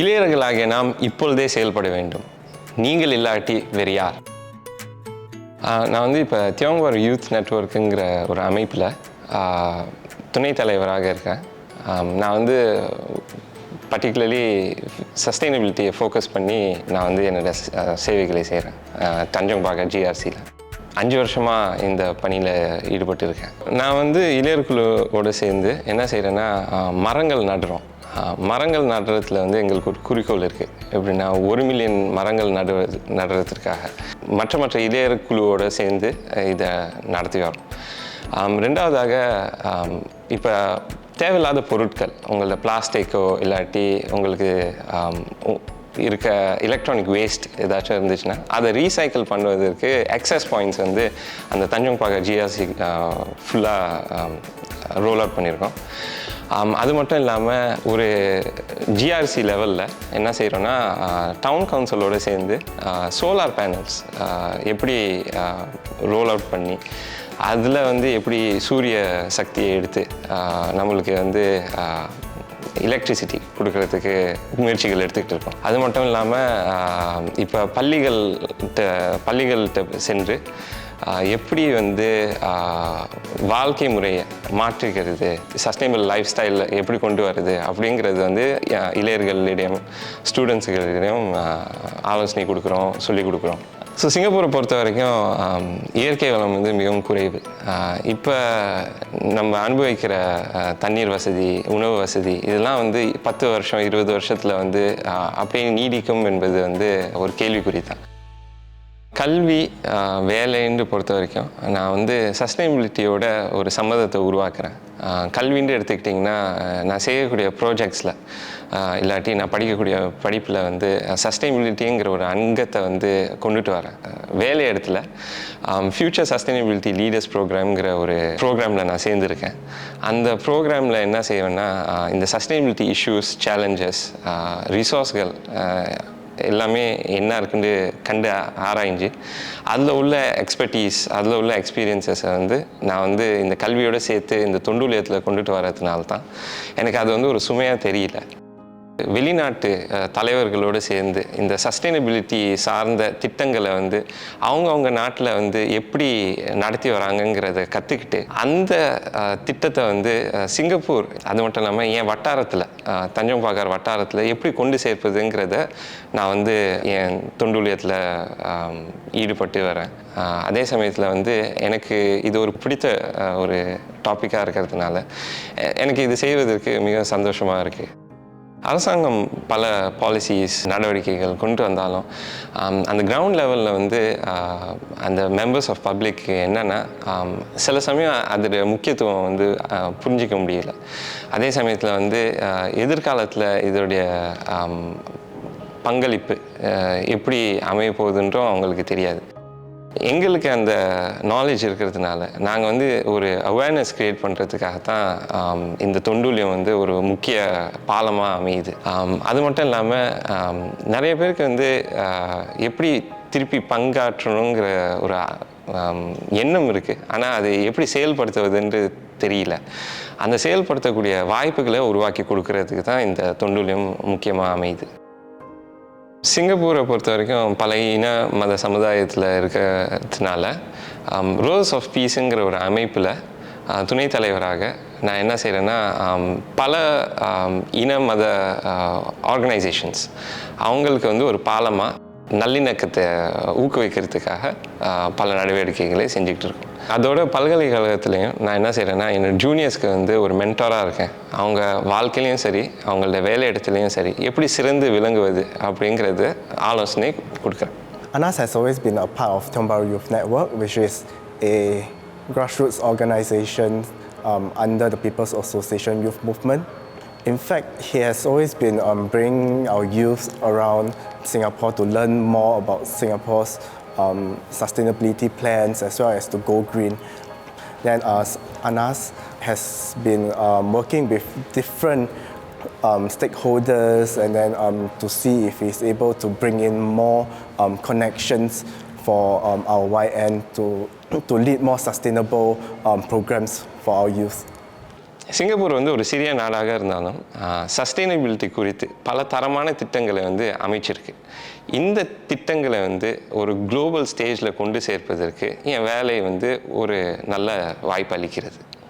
இளையர்களாகிய நாம் இப்பொழுதே செயல்பட வேண்டும். நீங்கள் இல்லாட்டி வேறு யார்? நான் வந்து இப்போ தியோங்கர் யூத் நெட்வொர்க்குங்கிற ஒரு அமைப்பில் துணைத் தலைவராக இருக்கேன். நான் வந்து பர்டிகுலர்லி சஸ்டைனபிலிட்டியை ஃபோக்கஸ் பண்ணி நான் வந்து என்னோட சேவைகளை செய்கிறேன் தஞ்சோங் பாகா ஜிஆர்சியில் அஞ்சு வருஷமாக இந்த பணியில் ஈடுபட்டு இருக்கேன் நான் வந்து இளையர் குழுவோடு சேர்ந்து என்ன செய்கிறேன்னா மரங்கள் நடுறோம். மரங்கள் நடுறதுல வந்து எங்களுக்கு ஒரு குறிக்கோள் இருக்குது எப்படின்னா ஒரு மில்லியன் மரங்கள் நடுவது நடுறதுக்காக. மற்ற மற்ற இதய குழுவோடு சேர்ந்து இதை நடத்தி வரோம் ரெண்டாவதாக இப்போ தேவையில்லாத பொருட்கள் உங்களோட பிளாஸ்டிக்கோ இல்லாட்டி உங்களுக்கு இருக்க எலக்ட்ரானிக் வேஸ்ட் ஏதாச்சும் இருந்துச்சுன்னா அதை ரீசைக்கிள் பண்ணுவதற்கு எக்ஸஸ் பாயிண்ட்ஸ் வந்து அந்த தஞ்சோங் பாக ஜிஆர்சி ஃபுல்லாக ரோல் அவுட் பண்ணியிருக்கோம் அது மட்டும் இல்லாமல் ஒரு ஜிஆர்சி லெவலில் என்ன செய்கிறோன்னா டவுன் கவுன்சிலோடு சேர்ந்து சோலார் பேனல்ஸ் எப்படி ரோல் அவுட் பண்ணி அதில் வந்து எப்படி சூரிய சக்தியை எடுத்து நம்மளுக்கு வந்து எலக்ட்ரிசிட்டி கொடுக்கறதுக்கு முயற்சிகள் எடுத்துக்கிட்டு இருக்கோம். அது மட்டும் இல்லாமல் இப்போ பள்ளிகள்கிட்ட பள்ளிகள்கிட்ட சென்று எப்படி வந்து வாழ்க்கை முறையை மாற்றிக்கிறது சஸ்டைனபிள் லைஃப் ஸ்டைலில் எப்படி கொண்டு வருது அப்படிங்கிறது வந்து இளையர்களிடையும் ஸ்டூடெண்ட்ஸுகளிடையும் ஆலோசனை கொடுக்குறோம் சொல்லிக் கொடுக்குறோம். ஸோ சிங்கப்பூரை பொறுத்த வரைக்கும் இயற்கை வளம் வந்து மிகவும் குறைவு. இப்போ நம்ம அனுபவிக்கிற தண்ணீர் வசதி உணவு வசதி இதெல்லாம் வந்து பத்து வருஷம் இருபது வருஷத்தில் வந்து அப்படியே நீடிக்கும் என்பது வந்து ஒரு கேள்விக்குறி தான் கல்வி வேலைன்னு பொறுத்த வரைக்கும் நான் வந்து சஸ்டைனபிலிட்டியோட ஒரு சம்மதத்தை உருவாக்குறேன். கல்வின்னு எடுத்துக்கிட்டிங்கன்னா நான் செய்யக்கூடிய ப்ராஜெக்ட்ஸில் இல்லாட்டி நான் படிக்கக்கூடிய படிப்பில் வந்து சஸ்டைனபிலிட்டிங்கிற ஒரு அங்கத்தை வந்து கொண்டுட்டு வரேன். வேலை இடத்துல ஃப்யூச்சர் சஸ்டைனபிலிட்டி லீடர்ஸ் ப்ரோக்ராம்ங்கிற ஒரு ப்ரோக்ராமில் நான் சேர்ந்துருக்கேன். அந்த ப்ரோக்ராமில் என்ன செய்வேன்னா இந்த சஸ்டைனபிலிட்டி இஷ்யூஸ் சேலஞ்சஸ் ரிசோர்ஸ்கள் எல்லாமே என்ன இருக்குன்னு கண்டு ஆராய்ஞ்சு அதில் உள்ள எக்ஸ்பர்டீஸ் அதில் உள்ள எக்ஸ்பீரியன்சஸை வந்து நான் வந்து இந்த கல்வியோடு சேர்த்து இந்த தொண்டுலியத்தில் கொண்டுட்டு வரதுனால தான் எனக்கு அது வந்து ஒரு சுமையாக தெரியல. வெளிநாட்டு தலைவர்களோடு சேர்ந்து இந்த சஸ்டைனபிலிட்டி சார்ந்த திட்டங்களை வந்து அவங்கவுங்க நாட்டில் வந்து எப்படி நடத்தி வராங்கங்கிறத கற்றுக்கிட்டு அந்த திட்டத்தை வந்து சிங்கப்பூர் அது மட்டும் இல்லாமல் என் வட்டாரத்தில் தஞ்சம் பாகார் வட்டாரத்தில் எப்படி கொண்டு சேர்ப்பதுங்கிறத நான் வந்து என் தொண்டுலியத்தில் ஈடுபட்டு வரேன். அதே சமயத்தில் வந்து எனக்கு இது ஒரு பிடித்த ஒரு டாப்பிக்காக இருக்கிறதுனால எனக்கு இது செய்வதற்கு மிக சந்தோஷமாக இருக்குது அரசாங்கம் பல பாலிசிஸ் நடவடிக்கைகள் கொண்டு வந்தாலும் அந்த கிரவுண்ட் லெவலில் வந்து அந்த மெம்பர்ஸ் ஆஃப் பப்ளிக் என்னென்னா சில சமயம் அதோடைய முக்கியத்துவம் வந்து புரிஞ்சிக்க முடியல. அதே சமயத்தில் வந்து எதிர்காலத்தில் இதோடைய பங்களிப்பு எப்படி அமைய போகுதுன்றும் அவங்களுக்கு தெரியாது. எங்களுக்கு அந்த நாலேஜ் இருக்கிறதுனால நாங்கள் வந்து ஒரு அவேர்னஸ் க்ரியேட் பண்ணுறதுக்காகத்தான் தான் இந்த தொண்டுலியம் வந்து ஒரு முக்கிய பாலமாக அமையுது. அது மட்டும் இல்லாமல் நிறைய பேருக்கு வந்து எப்படி திருப்பி பங்காற்றணுங்கிற ஒரு எண்ணம் இருக்குது ஆனால் அது எப்படி செயல்படுத்துவதுன்னு தெரியல. அந்த செயல்படுத்தக்கூடிய வாய்ப்புகளை உருவாக்கி கொடுக்கறதுக்கு தான் இந்த தொண்டுலியம் முக்கியமாக அமையுது. சிங்கப்பூரை பொறுத்த வரைக்கும் பல இன மத சமுதாயத்தில் இருக்கிறதுனால ரோஸ் ஆஃப் பீஸுங்கிற ஒரு அமைப்பில் uh, துணைத் தலைவராக நான் என்ன செய்கிறேன்னா um, பல um, இன மத uh, ஆர்கனைசேஷன்ஸ் அவங்களுக்கு வந்து ஒரு பாலமாக நல்லிணக்கத்தை uh, ஊக்குவிக்கிறதுக்காக பல நடவடிக்கைகளை செஞ்சுக்கிட்டு இருக்கோம். அதோட பல்கலைக்கழகத்துலேயும் நான் என்ன செய்கிறேன்னா என்னோட ஜூனியர்ஸ்க்கு வந்து ஒரு மென்டாராக இருக்கேன் அவங்க வாழ்க்கையிலையும் சரி அவங்களோட வேலை இடத்துலையும் சரி எப்படி சிறந்து விளங்குவது அப்படிங்கிறது ஆலோசனை கொடுக்குறேன் ANAS has always been a part of Tiong Bahru Youth Network, which is a grassroots organization um, under the People's Association Youth Movement. In fact, he has always been um, bringing our youth around Singapore to learn more about Singapore's um, sustainability plans as well as to go green. Then uh, ANAS has been um, working with different um, stakeholders and then um, to see if he's able to bring in more um, connections for um, our YN to, to lead more sustainable programs for our youth. Singapore வந்து ஒரு சிறிய நாடாக இருந்தாலும் sustainability குறித்து பல தரமான திட்டங்களை வந்து அமைச்சிருக்கு. இந்த திட்டங்களை வந்து ஒரு குளோபல் ஸ்டேஜில் கொண்டு சேர்ப்பதற்கு என் வேலை வந்து ஒரு நல்ல வாய்ப்பு அளிக்கிறது.